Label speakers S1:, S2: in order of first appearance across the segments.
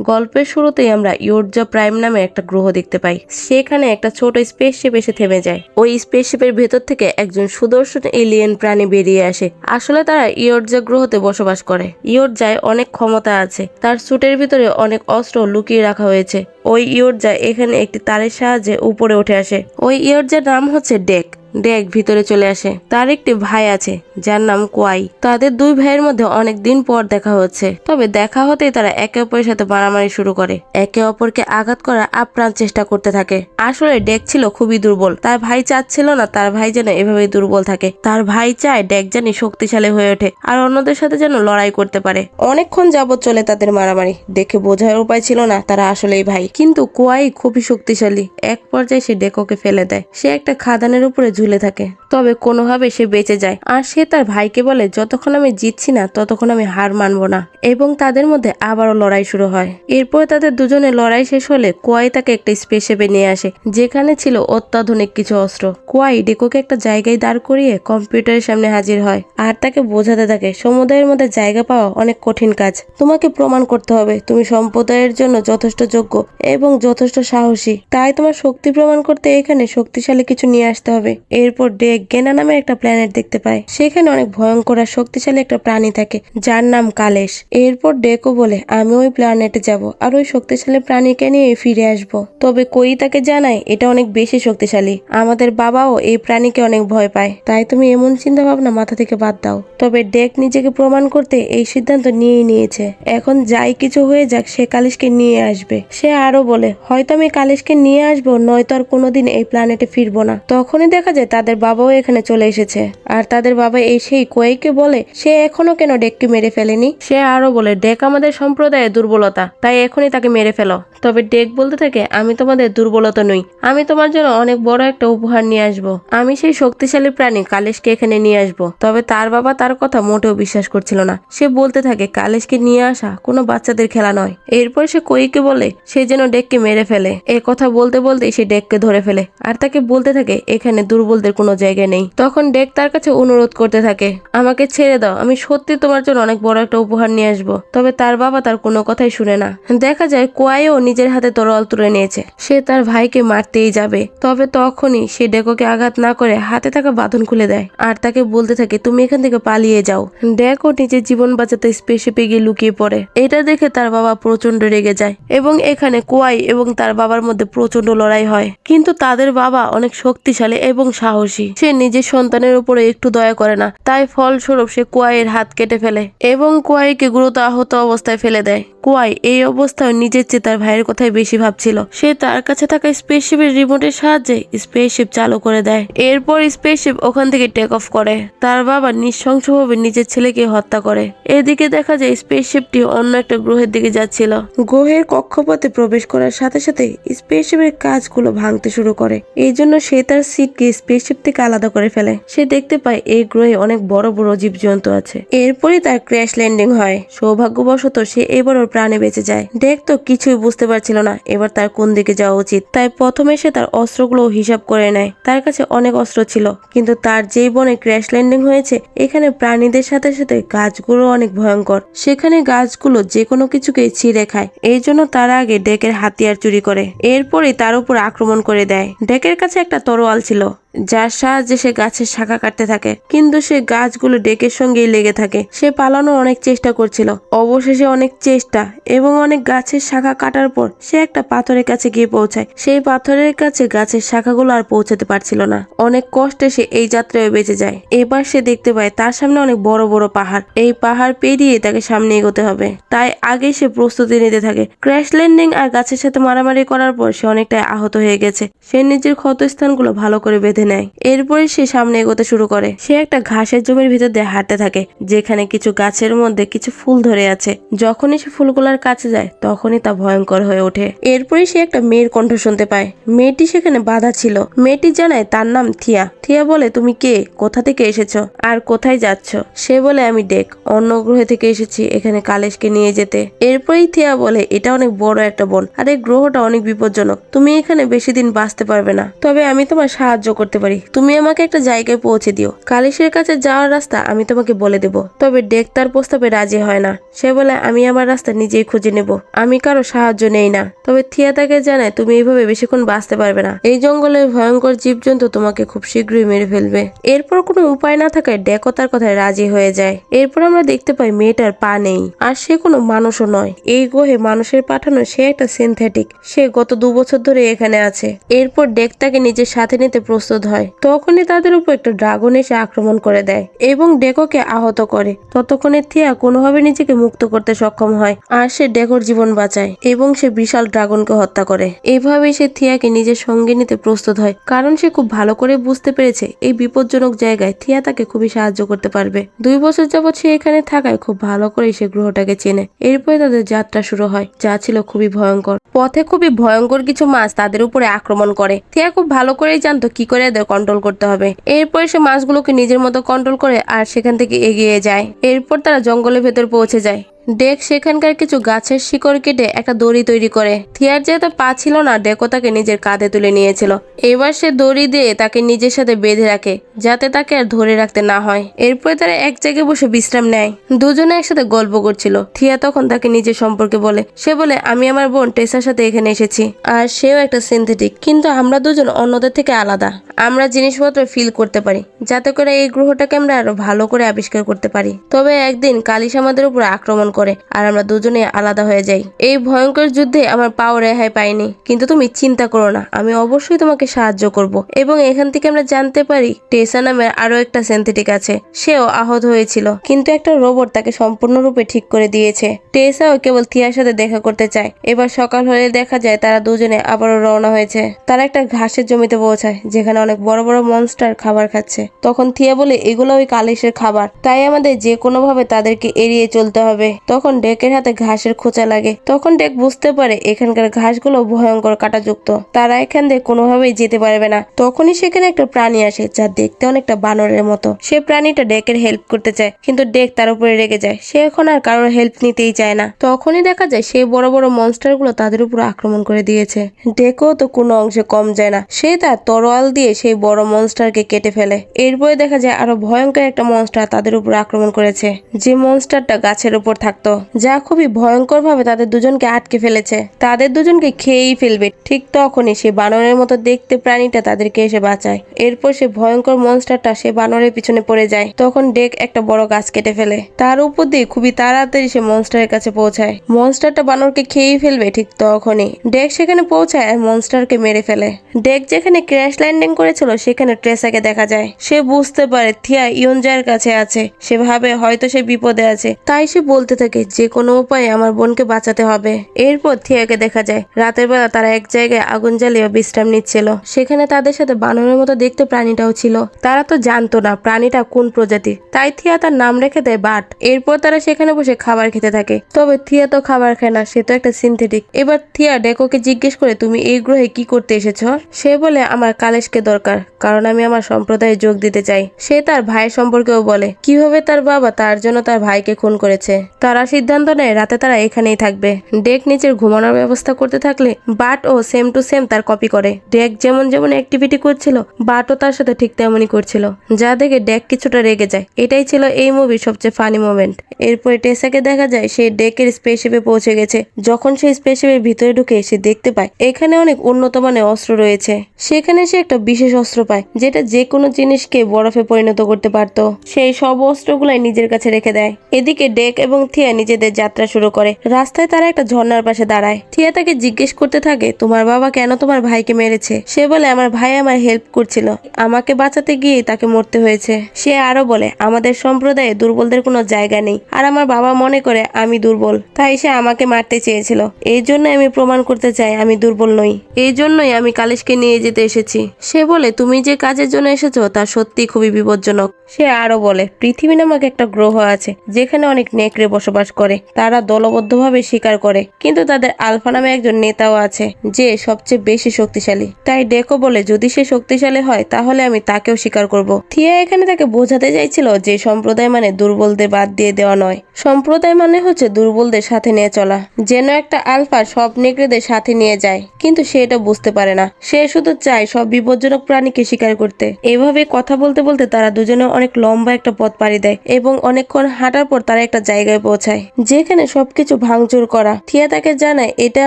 S1: গল্পের শুরুতেই আমরা ইউর্জা প্রাইম নামে একটা গ্রহ দেখতে পাই। সেখানে একটা ছোট স্পেসশিপ এসে থেমে যায়। ওই স্পেসশিপের ভেতর থেকে একজন সুদর্শন এলিয়েন প্রাণী বেরিয়ে আসে। আসলে তারা ইয়র্জা গ্রহতে বসবাস করে। ইয়র্জায় অনেক ক্ষমতা আছে। তার স্যুটের ভিতরে অনেক অস্ত্র লুকিয়ে রাখা হয়েছে। ওই ইয়র্জা এখানে একটি তারের সাহায্যে উপরে উঠে আসে। ওই ইয়র্জার নাম হচ্ছে ডেক। ডেক ভিতরে চলে আসে। তার একটি ভাই আছে, যার নাম কোয়াই। তাদের দুই ভাইয়ের মধ্যে অনেক দিন পর দেখা হচ্ছে। তবে দেখা হতেই তারা একে অপরের সাথে মারামারি শুরু করে। একে অপরকে আঘাত করার আপ্রাণ চেষ্টা করতে থাকে। আসলে ডেক ছিল খুবই দুর্বল। তার ভাই চাচ্ছিল না তার ভাই যেন এভাবেই দুর্বল থাকে। তার ভাই চায় ডেক জানি শক্তিশালী হয়ে ওঠে আর অন্যদের সাথে যেন লড়াই করতে পারে। অনেকক্ষণ যাবৎ চলে তাদের মারামারি। দেখে বোঝার উপায় ছিল না তারা আসলেই ভাই। কিন্তু কোয়াই খুবই শক্তিশালী। এক পর্যায়ে সে ডেকোকে ফেলে দেয়। সে একটা খাদানের উপরে ঝুলে থাকে। তবে কোনোভাবে সে বেঁচে যায়। আর সে তার ভাইকে বলে, যতক্ষণ আমি জিতছি না, ততক্ষণ আমি হার মানব না। এবং তাদের মধ্যে আবারও লড়াই শুরু হয়। এরপর তাদের দুজনের লড়াই শেষ হলে কোয়াই তাকে একটা স্পেসেপে নিয়ে আসে, যেখানে ছিল অত্যাধুনিক কিছু অস্ত্র। কোয়াই ডেকোকে একটা জায়গায় দাঁড় করিয়ে কম্পিউটারের সামনে হাজির হয় আর তাকে বোঝাতে থাকে, সমুদায়ের মধ্যে জায়গা পাওয়া অনেক কঠিন কাজ। তোমাকে প্রমাণ করতে হবে, তুমি সম্প্রদায়ের জন্য যথেষ্ট যোগ্য এবং যথেষ্ট সাহসী। তাই তোমার শক্তি প্রমাণ করতে এখানে শক্তিশালী কিছু নিয়ে আসতে হবে। এরপর ডেক গেনা নামে একটা প্ল্যানেট দেখতে পায়। সেখানে অনেক ভয়ঙ্কর আর শক্তিশালী একটা প্রাণী থাকে, যার নাম কালেশ। এরপর ডেকও বলে, আমি ওই প্ল্যানেটে যাব আর ওই শক্তিশালী প্রাণীকে নিয়ে ফিরে আসব। তবে কই তাকে জানায় এটা অনেক বেশি শক্তিশালী। আমাদের বাবাও এই প্রাণীকে অনেক ভয় পায়। তাই তুমি এমন চিন্তা ভাবনা মাথা থেকে বাদ দাও। তবে ডেক নিজেকে প্রমাণ করতে এই সিদ্ধান্ত নিয়েই নিয়েছে। এখন যাই কিছু হয়ে যাক, সে কালিশকে নিয়ে আসবে। সে আরও বলে, হয়তো আমি কালিশকে নিয়ে আসব, নয়তো আর কোনোদিন এই প্ল্যানেটে ফিরবো না। তখনই দেখা যায় তাদের বাবাও এখানে চলে এসেছে। আর তাদের বাবা এই সেই কোয়েকে বলে, সে এখনও কেন ডেককে মেরে ফেলেনি? সে আরও বলে, ডেক আমাদের সম্প্রদায়ের দুর্বলতা, তাই এখনই তাকে মেরে ফেলো। তবে ডেক বলতে থাকে, আমি তোমাদের দুর্বলতা নই, আমি তোমার জন্য অনেক বড় একটা উপহার নিয়ে আসব। আমি সেই শক্তিশালী প্রাণী কালেশকে এখানে নিয়ে আসব। তবে তার বাবা তার কথা মোটেও বিশ্বাস করছিল না। সে বলতে থাকে, কালেশকে নিয়ে আসা কোনো বাচ্চাদের খেলা নয়। এরপর সে কইকে বলে, সে যেন ডেককে মেরে ফেলে। এ কথা বলতে বলতেই সে ডেককে ধরে ফেলে। আর তাকে বলতে থাকে, এখানে দুর্বলদের কোনো জায়গা নেই। তখন ডেক তার কাছে অনুরোধ করতে থাকে, আমাকে ছেড়ে দাও, আমি সত্যি তোমার জন্য অনেক বড় একটা উপহার নিয়ে আসব। তবে তার বাবা তার কোনো কথাই শুনে না। দেখা যায় কোয়াইও নিজের হাতে তরল তুলে নিয়েছে। সে তার ভাইকে মারতেই যাবে। তবে তখনই সে ডেকোকে আঘাত না করে হাতে থাকা বাঁধন খুলে দেয় আর তাকে বলতে থাকে, তুমি এখান থেকে পালিয়ে যাও। ডেকো নিজের জীবন বাঁচাতে স্পেসিপে গিয়ে লুকিয়ে পড়ে। এটা দেখে তার বাবা প্রচণ্ড রেগে যায় এবং এখানে কোয়াই এবং তার বাবার মধ্যে প্রচণ্ড লড়াই হয়। কিন্তু তাদের বাবা অনেক শক্তিশালী এবং সাহসী। সে নিজের সন্তানের উপরে একটু দয়া করে না, তাই ফলস্বরূপ সে কোয়াইয়ের হাত কেটে ফেলে এবং কোয়াইকে গুরুতর আহত অবস্থায় ফেলে দেয়। কোয়াই এই অবস্থায় নিজের চেয়ে তার ভাইয়ের কথাই বেশি ভাবছিল। সে তার কাছে থাকা স্পেসশিপের রিমোটের সাহায্যে স্পেসশিপ চালু করে দেয়। এরপর স্পেসশিপ ওখান থেকে টেক অফ করে। তার বাবা নৃশংসভাবে নিজের ছেলেকে হত্যা করে। এদিকে দেখা যায় স্পেসশিপটি অন্য একটা গ্রহের দিকে যাচ্ছিল। গ্রহের কক্ষপথে প্রবেশ করার সাথে সাথে স্পেসশিপের কাজগুলো ভাঙতে শুরু করে। এই জন্য সে তার সিটকে স্পেসশিপ থেকে আলাদা করে ফেলে। সে দেখতে পায় এই গ্রহে অনেক বড় বড় জীবজন্তু আছে। এরপরই তার ক্র্যাশ ল্যান্ডিং হয়। সৌভাগ্যবশত সে এবার ওর প্রাণে বেঁচে যায়। ডেক তো, কিছুই বুঝতে পারছিল না এবার তার কোন দিকে যাওয়া উচিত। তাই প্রথমে সে তার অস্ত্রগুলো হিসাব করে নেয়। তার কাছে অনেক অস্ত্র ছিল, কিন্তু তার যেই বনে ক্র্যাশ ল্যান্ডিং হয়েছে, এখানে প্রাণীদের সাথে সাথে গাছগুলো অনেক ভয়ঙ্কর। সেখানে গাছগুলো যে কোনো কিছুকে ছিঁড়ে খায়। এই জন্য তার আগে ডেকের হাতিয়ার চুরি করে। এরপরই তার উপর আক্রমণ করে দেয়। ডেকের কাছে একটা তরোয়াল ছিল। যার সাহায্যে সে গাছের শাখা কাটতে থাকে। কিন্তু সে গাছগুলো ডেকের সঙ্গেই লেগে থাকে। সে পালানোর অনেক চেষ্টা করছিল। অবশেষে অনেক চেষ্টা এবং অনেক গাছের শাখা কাটার পর সে একটা পাথরের কাছে গিয়ে পৌঁছায়। সেই পাথরের কাছে গাছের শাখাগুলো আর পৌঁছাতে পারছিল না। অনেক কষ্টে সে এই যাত্রায় বেঁচে যায়। এবার সে দেখতে পায় তার সামনে অনেক বড় বড় পাহাড়। এই পাহাড় পেরিয়ে তাকে সামনে এগোতে হবে। তাই আগে সে প্রস্তুতি নিতে থাকে। ক্র্যাশ ল্যান্ডিং আর গাছের সাথে মারামারি করার পর সে অনেকটাই আহত হয়ে গেছে। সে নিজের ক্ষতস্থানগুলো ভালো করে বেঁধে নেয়। এরপরে সে সামনে এগোতে শুরু করে। সে একটা ঘাসের জমির ভিতর দিয়ে হাঁটতে থাকে, যেখানে কিছু গাছের মধ্যে কিছু ফুল ধরে আছে। যখনই সে ফুলগুলার কাছে যায়, তখনই তা ভয়ঙ্কর হয়ে ওঠে। এরপরে সে একটা মেয়ের কণ্ঠ শুনতে পায়। মেয়েটি সেখানে বাধা ছিল। মেয়েটি জানায়, তার নাম থিয়া। থিয়া বলে, তুমি কে? কোথা থেকে এসেছ? আর কোথায় যাচ্ছ? সে বলে, আমি ডেক। অন্য গ্রহে থেকে এসেছি, এখানে কালেশকে নিয়ে যেতে। এরপরেই থিয়া বলে, এটা অনেক বড় একটা বন। আর এই গ্রহটা অনেক বিপজ্জনক। তুমি এখানে বেশি দিন বাঁচতে পারবে না। তবে আমি তোমার সাহায্য করতে করতে পারি। তুমি আমাকে একটা জায়গায় পৌঁছে দিও। কালিশের কাছে যাওয়ার রাস্তা আমি তোমাকে বলে দেব। তবে ডেক তার প্রস্তাবে রাজি হয় না। সে বলে, আমি আমার রাস্তা নিজেই খুঁজে নেব। আমি কারও সাহায্য নেই না। তবে থিয়া তাকে জানায়, তুমি এইভাবে বেশিক্ষণ বাঁচতে পারবে না। এই জঙ্গলে ভয়ঙ্কর জীবজন্তু তোমাকে খুব শীঘ্রই মেরে ফেলবে। এরপর কোনো উপায় না থাকায় ডেকও তার কথায় রাজি হয়ে যায়। এরপর আমরা দেখতে পাই মেয়েটার পা নেই। আর সে কোনো মানুষও নয়। এই গ্রহে মানুষের পাঠানো সে একটা সিনথেটিক সে গত দু বছর ধরে এখানে আছে। এরপর ডেক তাকে নিজের সাথে নিতে প্রস্তুত হয়। তখনই তাদের উপর একটা ড্রাগন এসে আক্রমণ করে দেয় এবং ডেকোকে আহত করে। ততক্ষণে থিয়া কোনোভাবে নিজেকে মুক্ত করতে সক্ষম হয় আর সে ডেকোর জীবন বাঁচায় এবং সে বিশাল ড্রাগনকে হত্যা করে। এইভাবেই সে থিয়াকে নিজের সঙ্গে নিতে প্রস্তুত হয়, কারণ সে খুব ভালো করে বুঝতে পেরেছে এই বিপজ্জনক জায়গায় থিয়া তাকে খুবই সাহায্য করতে পারবে। দুই বছর যাবৎ সে এখানে থাকায় খুব ভালো করে সে গ্রহটাকে চেনে। এরপরে তাদের যাত্রা শুরু হয়, যা ছিল খুবই ভয়ঙ্কর। পথে খুবই ভয়ঙ্কর কিছু মাছ তাদের উপরে আক্রমণ করে। থিয়া খুব ভালো করেই জানতো কি করে এদের কন্ট্রোল করতে হবে। এরপর সে মাছগুলোকে নিজের মতো কন্ট্রোল করে আর সেখান থেকে এগিয়ে যায়। এরপর তারা জঙ্গলের ভেতর পৌঁছে যায়। ডেক সেখানকার কিছু গাছের শিকড় কেটে একটা দড়ি তৈরি করে। থিয়ার যেহেতু পা ছিল না ডেকও তাকে নিজের কাঁধে তুলে নিয়েছিল। এবার সে দড়ি দিয়ে তাকে নিজের সাথে বেঁধে রাখে, যাতে তাকে আর ধরে রাখতে না হয়। এরপরে তারা এক জায়গায় বসে বিশ্রাম নেয়। দুজনে একসাথে গল্প করছিল। থিয়া তখন তাকে নিজের সম্পর্কে বলে। সে বলে, আমি আমার বোন টেসার সাথে এখানে এসেছি। আর সেও একটা সিনথেটিক কিন্তু আমরা দুজন অন্যদের থেকে আলাদা। আমরা জিনিসপত্র ফিল করতে পারি, যাতে করে এই গ্রহটাকে আমরা আরও ভালো করে আবিষ্কার করতে পারি। তবে একদিন কালিশ আমাদের উপর আক্রমণ করে আর আমরা দুজনে আলাদা হয়ে যাই। এই ভয়ঙ্কর যুদ্ধে আমার পাও রেহাই পাইনি। কিন্তু তুমি চিন্তা করো না, আমি অবশ্যই তোমাকে সাহায্য করব। এবং এখান থেকে আমরা জানতে পারি টেসা নামের আরও একটা সেন্থেটিক আছে। সেও আহত হয়েছিল। কিন্তু একটা রোবট তাকে সম্পূর্ণরূপে ঠিক করে দিয়েছে। টেসাও কেবল থিয়ার সাথে দেখা করতে চায়। এবার সকাল হলে দেখা যায় তারা দুজনে আবারও রওনা হয়েছে। তারা একটা ঘাসের জমিতে পৌঁছায়, যেখানে অনেক বড় বড় মনস্টার খাবার খাচ্ছে। তখন থিয়া বলে, এগুলো ওই কালিশের খাবার। তাই আমাদের যে কোনো ভাবে তাদেরকে এড়িয়ে চলতে হবে। তখন ডেকের হাতে ঘাসের খোঁচা লাগে। তখন ডেক বুঝতে পারে এখানকার ঘাসগুলো ভয়ঙ্কর কাটাযুক্ত। তারা এখান দিয়ে কোনোভাবেই যেতে পারবে না। তখনই সেখানে একটা প্রাণী আসে যা দেখতে অনেকটা বানরের মতো। সে প্রাণীটা ডেকের হেল্প করতে চায়, কিন্তু ডেক তার উপরে রেগে যায়। সে এখন আর কারোর হেল্প নিতেই চায় না। তখনই দেখা যায় সেই বড় বড় মনস্টারগুলো তাদের উপর আক্রমণ করে দিয়েছে। ডেকও তো কোনো অংশে কম যায় না। সে তার তরোয়াল দিয়ে সেই বড় মনস্টারকে কেটে ফেলে। এরপরে দেখা যায় আরও ভয়ঙ্কর একটা মনস্টার তাদের উপর আক্রমণ করেছে। যে মনস্টারটা গাছের উপর থাকতো যা খুবই ভয়ঙ্কর ভাবে তাদের দুজনকে আটকে ফেলেছে। তাদের দুজনকে খেয়েই ফেলবে। ঠিক তখনই সে বানরের মতো দেখতে প্রাণীটা তাদেরকে এসে বাঁচায়। এরপর সে ভয়ঙ্কর মনস্টারটা সে বানরের পিছনে পড়ে যায়। তখন ডেক একটা বড় গাছ কেটে ফেলে। তার উপর দিয়ে খুবই তাড়াতাড়ি সে মনস্টারের কাছে পৌঁছায়। মনস্টারটা বানরকে খেয়েই ফেলবে ঠিক তখনই। ডেক সেখানে পৌঁছায় আর মনস্টারকে মেরে ফেলে। ডেক যেখানে ক্র্যাশ ল্যান্ডিং করেছিল, সেখানে ট্রেসাকে দেখা যায়। সে বুঝতে পারে থিয়া ইয়নজার কাছে আছে। সে ভাবে হয়তো সে বিপদে আছে। তাই সে বলতে থাকে যে কোনো উপায়ে আমার বোনকে বাঁচাতে হবে। এরপর থিয়াকে দেখা যায়, রাতের বেলা তারা এক জায়গায় আগুন জ্বালিয়ে বিশ্রাম নিচ্ছিল। সেখানে তাদের সাথে বানরের মতো দেখতে প্রাণীটাও ছিল। তারা তো জানতো না প্রাণীটা কোন প্রজাতির। তাই থিয়া তার নাম রেখে দেয় বাট। এরপর তারা সেখানে বসে খাবার খেতে থাকে। তবে থিয়া তো খাবার খায় না, সে তো একটা সিনথেটিক। এবার থিয়া ডেকোকে জিজ্ঞেস করে, তুমি এই গ্রহে কি করতে এসেছ? সে বলে, আমার কালেশকে দরকার, কারণ আমি আমার সম্প্রদায়ে যোগ দিতে চাই। সে তার ভাইয়ের সম্পর্কেও বলে, কীভাবে তার বাবা তার জন্য তার ভাইকে খুন করেছে? তারা সিদ্ধান্ত নেয়, রাতে তারা এখানেই থাকবে। ডেক নিচের ঘুমানোর ব্যবস্থা করতে থাকলে বাট ও সেম টু সেম তার কপি করে। ডেক যেমন যেমন অ্যাক্টিভিটি করছিল বাটও তার সাথে ঠিক তেমনই করছিল। যা দেখে ডেক কিছুটা রেগে যায়। এটাই ছিল এই মুভির সবচেয়ে ফানি মোমেন্ট এরপরে টেসাকে দেখা যায়, সে ডেকের স্পেসশিপে পৌঁছে গেছে। যখন সে স্পেসশিপের ভিতরে ঢুকে সে দেখতে পায়, এখানে অনেক উন্নত মানের অস্ত্র রয়েছে। সেখানে সে একটা বিশেষ অস্ত্র পায়, যেটা যে কোনো জিনিসকে বরফে পরিণত করতে পারত। সেই সব অস্ত্রগুলাই নিজের কাছে রেখে দেয়। এদিকে ডেক এবং থিয়া নিজেদের যাত্রা শুরু করে। রাস্তায় তারা একটা ঝর্ণার পাশে দাঁড়ায়। থিয়া তাকে জিজ্ঞেস করতে থাকে, তোমার বাবা কেন তোমার ভাইকে মেরেছে? সে বলে, আমার ভাই আমার হেল্প করছিল। আমাকে বাঁচাতে গিয়ে তাকে মরতে হয়েছে। সে আরও বলে, আমাদের সম্প্রদায়ে দুর্বলদের কোনো জায়গা নেই। আর আমার বাবা মনে করে, আমি দুর্বল। তাই সে আমাকে মারতে চেয়েছিল। এই জন্য আমি প্রমাণ করতে চাই, আমি দুর্বল নই। এই জন্যই আমি কালিশকে নিয়ে যেতে এসেছি। সে বলে, তুমি যে কাজের জন্য এসেছ, তা সত্যি খুবই বিপজ্জনক। সে আরও বলে পৃথিবী নামক একটা গ্রহ আছে, যেখানে অনেক নেকড়ে বসবাস বসবাস করে। তারা দলবদ্ধভাবে শিকার করে। কিন্তু তাদের আলফা নামে একজন নেতাও আছে, যে সবচেয়ে বেশি শক্তিশালী। তাই ডেকো বলে, যদি সে শক্তিশালী হয়, তাহলে আমি তাকেও স্বীকার করব। থিয়া এখানে তাকে বোঝাতে চাইছিল যে সম্প্রদায় মানে দুর্বলদের বাদ দিয়ে দেওয়া নয়। সম্প্রদায় মানে হচ্ছে দুর্বলদের সাথে নিয়ে চলা। যেন একটা আলফা সব নেকড়েদের সাথে নিয়ে যায়, কিন্তু সে এটা বুঝতে পারে না। সে শুধু চায় সব বিপজ্জনক প্রাণীকে শিকার করতে। এভাবে কথা বলতে বলতে তারা দুজনে অনেক লম্বা একটা পথ পাড়ি দেয় এবং অনেকক্ষণ হাঁটার পর তারা একটা জায়গায় পৌঁছায়। যেখানে সবকিছু ভাঙচুর করা। থিয়া তাকে জানায়, এটা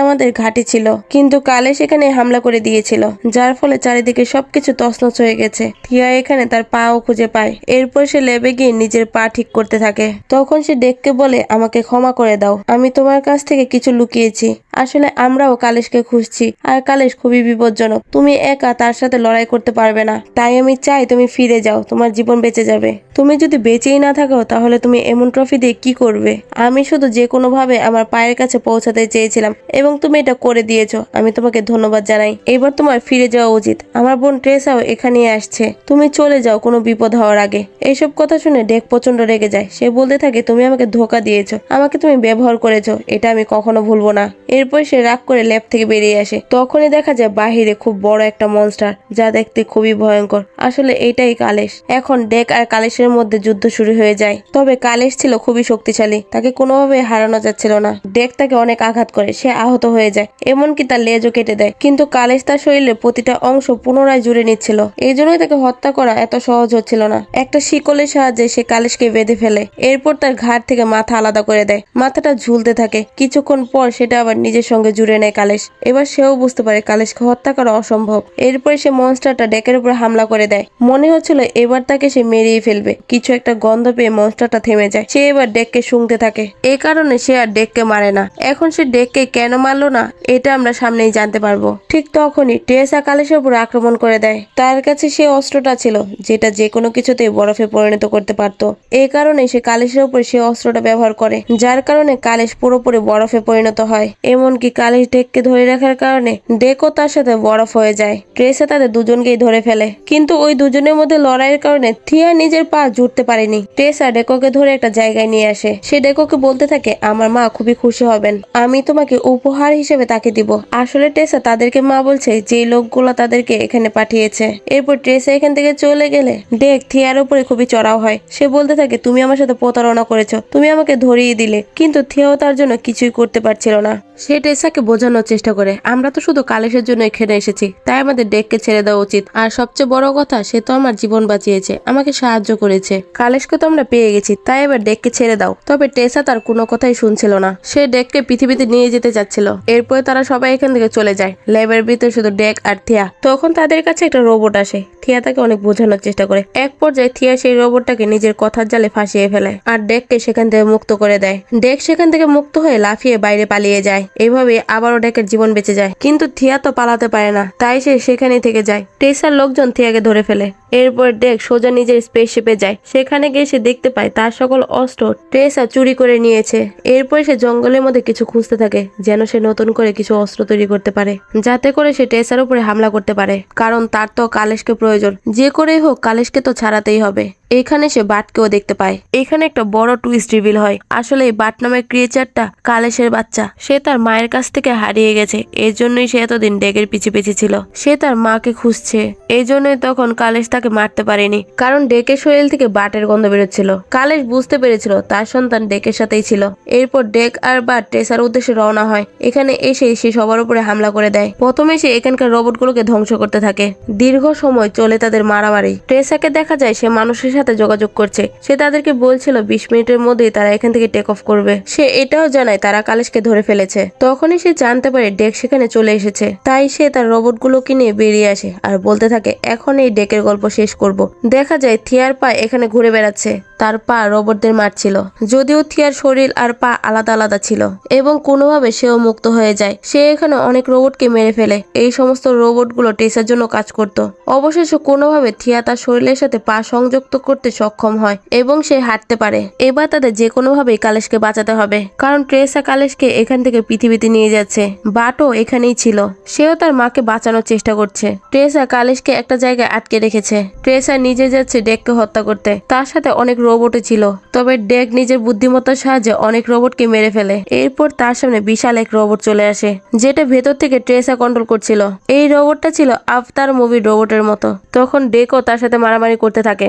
S1: আমাদের ঘাঁটি ছিল। কিন্তু কালে সেখানে হামলা করে দিয়েছিল। যার ফলে চারিদিকে সবকিছু তছনছ হয়ে গেছে। থিয়া এখানে তার পাও খুঁজে পায়। এরপর সে লেবে গিয়ে নিজের পা ঠিক করতে থাকে। তখন সে ডেককে বলে, আমাকে ক্ষমা করে দাও। আমি তোমার কাছ থেকে কিছু লুকিয়েছি। আসলে আমরাও কালেশকে খুঁজছি। আর কালেশ খুবই বিপজ্জনক। তুমি একা তার সাথে লড়াই করতে পারবে না। তাই আমি চাই তুমি ফিরে যাও। তোমার জীবন বেঁচে যাবে। তুমি যদি বেঁচেই না থাকো, তাহলে তুমি এমন ট্রফি দিয়ে কি করবে? আমি শুধু যে কোনো ভাবে আমার পায়ের কাছে পৌঁছাতে চেয়েছিলাম এবং তুমি এটা করে দিয়েছ, আমি তোমাকে ধন্যবাদ জানাই। এবার তোমার ফিরে যাওয়া উচিত। আমার বোন ট্রেসাও এখানেই আসছে। তুমি চলে যাও, কোনো বিপদ হওয়ার আগে। এইসব কথা শুনে ডেক প্রচণ্ড রেগে যায়। সে বলতে থাকে, তুমি আমাকে ধোকা দিয়েছ। আমাকে তুমি ব্যবহার করেছ। এটা আমি কখনো ভুলবো না। এরপর সে রাগ করে ল্যাব থেকে বেরিয়ে আসে। তখনই দেখা যায় বাহিরে খুব বড় একটা মনস্টার যা দেখতে খুবই ভয়ঙ্কর। আসলে এটাই কালেশ। এখন ডেক আর কালেশের মধ্যে যুদ্ধ শুরু হয়ে যায়। তবে কালেশ ছিল খুবই শক্তিশালী। তাকে কোনোভাবে হারানো যাচ্ছিল না। ডেক তাকে অনেক আঘাত করে, সে আহত হয়ে যায়, এমনকি তার লেজও কেটে দেয়। কিন্তু কালেশ তার শরীরের প্রতিটা অংশ পুনরায় জুড়ে নিচ্ছিল। এই জন্যই তাকে হত্যা করা এত সহজ হচ্ছিল না। একটা শিকলের সাহায্যে সে কালেশকে বেঁধে ফেলে। এরপর তার ঘাট থেকে মাথা আলাদা করে দেয়। মাথাটা ঝুলতে থাকে। কিছুক্ষণ পর সেটা আবার নিজের সঙ্গে জুড়ে নেয় কালেশ। এবার সেও বুঝতে পারে কালেশকে হত্যা করা অসম্ভব। এরপরে সে মনস্টারটা ডেকের উপর হামলা করে দেয়। মনে হচ্ছিল এবার তাকে সে মেরিয়ে ফেলবে। কিছু একটা গন্ধ পেয়ে মনস্টারটা থেমে যায়। সে এবার ডেককে শুংতে থাকে। এই কারণে সে আর ডেককে মারে না। এখন সে ডেককে কেন মারলো না, এটা আমরা সামনেই জানতে পারব। ঠিক তখনই টেসা কালেশের উপর আক্রমণ করে দেয়। তার কাছে সে অস্ত্রটা ছিল, যেটা যে কোনো কিছুতে বরফে পরিণত করতে পারতো। এই কারণে সে কালেশের উপর সে অস্ত্রটা ব্যবহার করে, যার কারণে কালেশ পুরোপুরি বরফে পরিণত হয়। এমনকি কালেশ ডেককে ধরে রাখার কারণে ডেকও তার সাথে বরফ হয়ে যায়। ট্রেসা তাদের দুজনকেই ধরে ফেলে। কিন্তু ওই দুজনের মধ্যে লড়াইয়ের কারণে থিয়া নিজের পা জুড়তে পারেনি। ট্রেসা ডেকোকে ধরে একটা জায়গায় নিয়ে আসে। সে ডেকোকে বলতে থাকে, আমার মা খুবই খুশি হবেন। আমি তোমাকে উপহার হিসেবে তাকে দিব। আসলে টেসা তাদেরকে মা বলছে যে লোকগুলো তাদেরকে এখানে পাঠিয়েছে। এরপর ট্রেসা এখান থেকে চলে গেলে ডেক থিয়ার উপরে খুবই চড়াও হয়। সে বলতে থাকে, তুমি আমার সাথে প্রতারণা করেছ, তুমি আমাকে ধরিয়ে দিলে। কিন্তু থিয়াও তার জন্য কিছুই করতে পারছিল না। সে টেসাকে বোঝানোর চেষ্টা করে, আমরা তো শুধু কালেশের জন্য এখানে এসেছি, তাই আমাদের ডেককে ছেড়ে দেওয়া উচিত। আর সবচেয়ে বড় কথা, সে তো আমার জীবন বাঁচিয়েছে, আমাকে সাহায্য করেছে। কালেশকে তো আমরা পেয়ে গেছি, তাই এবার ডেককে ছেড়ে দাও। তবে টেসা তার কোনো কথাই শুনছিল না। সে ডেককে পৃথিবীতে নিয়ে যেতে চাচ্ছিল। এরপরে তারা সবাই এখান থেকে চলে যায়। ল্যাবের ভিতরে শুধু ডেক আর থিয়া। তখন তাদের কাছে একটা রোবট আসে। থিয়া তাকে অনেক বোঝানোর চেষ্টা করে। এক পর্যায়ে থিয়া সেই রোবটটাকে নিজের কথার জালে ফাঁসিয়ে ফেলে আর ডেককে সেখান থেকে মুক্ত করে দেয়। ডেক সেখান থেকে মুক্ত হয়ে লাফিয়ে বাইরে পালিয়ে যায়। এইভাবে আবারও ডেকের জীবন বেঁচে যায়। কিন্তু থিয়া তো পালাতে পারে না। তাই সে সেখানেই থেকে যায়। টেসার লোকজন থিয়াকে ধরে ফেলে। এরপর ডেক সোজা নিজের স্পেসশিপে যায়। সেখানে গিয়ে সে দেখতে পায় তার সকল অস্ত্র টেসা চুরি করে নিয়েছে। এরপরে সে জঙ্গলের মধ্যে কিছু খুঁজতে থাকে, যেন সে নতুন করে কিছু অস্ত্র তৈরি করতে পারে। যাতে করে সে টেসার উপরে হামলা করতে পারে, কারণ তার তো কালেশকে প্রয়োজন। যে করেই হোক, কালেশকে তো ছাড়াতেই হবে। এখানে সে বাটকেও দেখতে পায়। এখানে একটা বড় টুইস্ট রিভিল হয়। আসলে এই বাট নামের ক্রিয়েচারটা কালেশের বাচ্চা। সে তার মায়ের কাছ থেকে হারিয়ে গেছে। এর জন্যই সে এতদিন ডেগের পিছে পিছে ছিল। সে তার মাকে খুঁজছে। এই জন্যই তখন কালেশ তাকে মারতে পারেনি। কারণ ডেকের শরীর থেকে বাটের গন্ধ বেরোচ্ছিল। কালেশ বুঝতে পেরেছিল তার সন্তান ডেকের সাথেই ছিল। এরপর ডেক আর বাট টেসার উদ্দেশ্যে রওনা হয়। এখানে এসে সে সবার উপরে হামলা করে দেয়। প্রথমে সে এখানকার রোবটগুলোকে ধ্বংস করতে থাকে। দীর্ঘ সময় চলে তাদের মারামারি। ট্রেসাকে দেখা যায় সে মানুষের সাথে যোগাযোগ করছে। সে তাদেরকে বলছিল, বিশ মিনিটের মধ্যেই তারা এখান থেকে টেক অফ করবে। সে এটাও জানায়, তারা কালেশকে ধরে ফেলেছে। তখনই সে জানতে পারে, ডেক সেখানে চলে এসেছে। তাই সে তার রোবটগুলোকে নিয়ে বেরিয়ে আসে আর বলতে থাকে, এখন এই ডেকের গল্প শেষ করব। দেখা যায়, থিয়ার পা এখানে ঘুরে বেড়াচ্ছে। তার পা রোবটদের মারছিল। যদিও থিয়ার শরীর আর পা আলাদা আলাদা ছিল এবং কোনোভাবে সেও মুক্ত হয়ে যায়। সে এখানে অনেক রোবটকে মেরে ফেলে। এই সমস্ত রোবটগুলো টেসার জন্য কাজ করত। অবশেষে কোনোভাবে থিয়া তার শরীরের সাথে পা সংযুক্ত করতে সক্ষম হয় এবং সে হাঁটতে পারে। এবার তাদের যে কোনোভাবেই কালেশকে বাঁচাতে হবে। কারণ ট্রেসা কালেশকে এখান থেকে পৃথিবীতে নিয়ে যাচ্ছে। বাটো এখানেই ছিল। সেও তার মাকে বাঁচানোর চেষ্টা করছে। ট্রেসা কালেশকে একটা জায়গায় আটকে রেখেছে। ট্রেসা নিজে যাচ্ছে ডেককে হত্যা করতে। তার সাথে অনেক রোবটও ছিল। তবে ডেক নিজের বুদ্ধিমত্তার সাহায্যে অনেক রোবটকে মেরে ফেলে। এরপর তার সামনে বিশাল এক রোবট চলে আসে, যেটা ভেতর থেকে ট্রেসা কন্ট্রোল করছিল। এই রোবটটা ছিল আফতার মুভির রোবটের মতো। তখন ডেকও তার সাথে মারামারি করতে থাকে।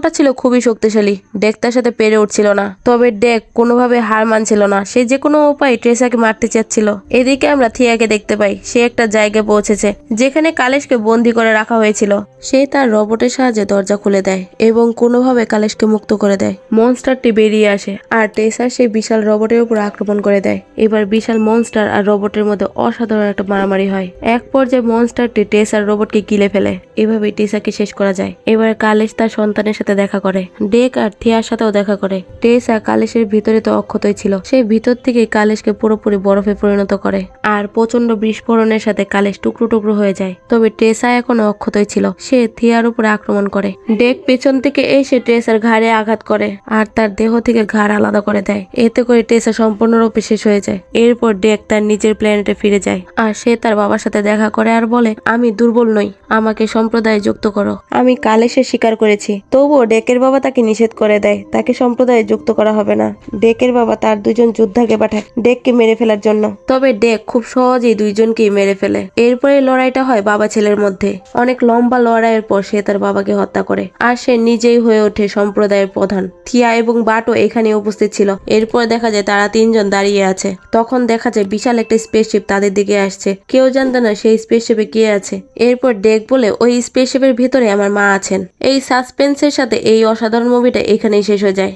S1: রোবটটা ছিল খুবই শক্তিশালী। ডেক তার সাথে পেরে উঠছিল না। তবে ডেক কোনোভাবে হার মানছিল না। সে যে কোনো উপায়ে ট্রেসাকে মারতে চাচ্ছিল। এদিকে আমরা থিয়াকে দেখতে পাই, সে একটা জায়গায় পৌঁছেছে, যেখানে কালেশকে বন্দি করে রাখা হয়েছিল। সে তার রোবটের সাহায্যে দরজা খুলে দেয় এবং কোনোভাবে কালেশকে মুক্ত করে দেয়। মনস্টারটি বেরিয়ে আসে আর টেসা সেই বিশাল রোবটের উপর আক্রমণ করে দেয়। এবার বিশাল মনস্টার আর রোবটের মধ্যে অসাধারণ একটা মারামারি হয়। এক পর্যায়ে মনস্টারটি টেসার রোবটকে গিলে ফেলে। এভাবে টেসাকে শেষ করা যায়। এবার কালেশ তার সন্তানের সাথে দেখা করে। ডেক আর থিয়ার সাথেও দেখা করে। টেসা কালেশের ভিতরে তো অক্ষতই ছিল। সেই ভিতর থেকে কালেশকে পুরোপুরি বরফে পরিণত করে। আর প্রচণ্ড বিস্ফোরণের সাথে কালেশ টুকরো টুকরো হয়ে যায়। তবে টেসা এখনও অক্ষতই ছিল। সে থিয়ার উপরে আক্রমণ করে। ডেক পেছন থেকে এসে টেসার ঘাড়ে আঘাত করে। আর তার দেহ থেকে ঘাড় আলাদা করে দেয়। এতে করে টেসা সম্পূর্ণরূপে শেষ হয়ে যায়। এরপর ডেক তার নিজের প্ল্যানেটে ফিরে যায়। আর সে তার বাবার সাথে দেখা করে আর বলে, আমি দুর্বল নই। আমাকে সম্প্রদায়ে যুক্ত করো। আমি কালেশের স্বীকার করেছি। তবুও ডেকের বাবা তাকে নিষেধ করে দেয়। তাকে সম্প্রদায়ে যুক্ত করা হবে না। ডেকের বাবা তার দুজন যোদ্ধাকে পাঠায়, ডেককে মেরে ফেলার জন্য। তবে ডেক খুব সহজেই দুইজনকেই মেরে ফেলে। এরপরে লড়াইটা হয় বাবা ছেলের মধ্যে। অনেক লম্বা লড়াইয়ের পর সে তার বাবাকে হত্যা করে। আর সে নিজেই হয়ে ওঠে সম্প্রদায়ের প্রধান। থিয়া এবং বাটো এখানে উপস্থিত ছিল। এরপর দেখা যায় তারা তিনজন দাঁড়িয়ে আছে। তখন দেখা যায় বিশাল একটা স্পেসশিপ তাদের দিকে আসছে। কেউ জানতো না সেই স্পেসশিপে কে আছে। এরপর ডেক বলে, ওই স্পেসশিপের ভিতরে আমার মা আছেন। এই সাসপেন্সের সাথে এই অসাধারণ মুভিটা এখানেই শেষ হয়ে যায়।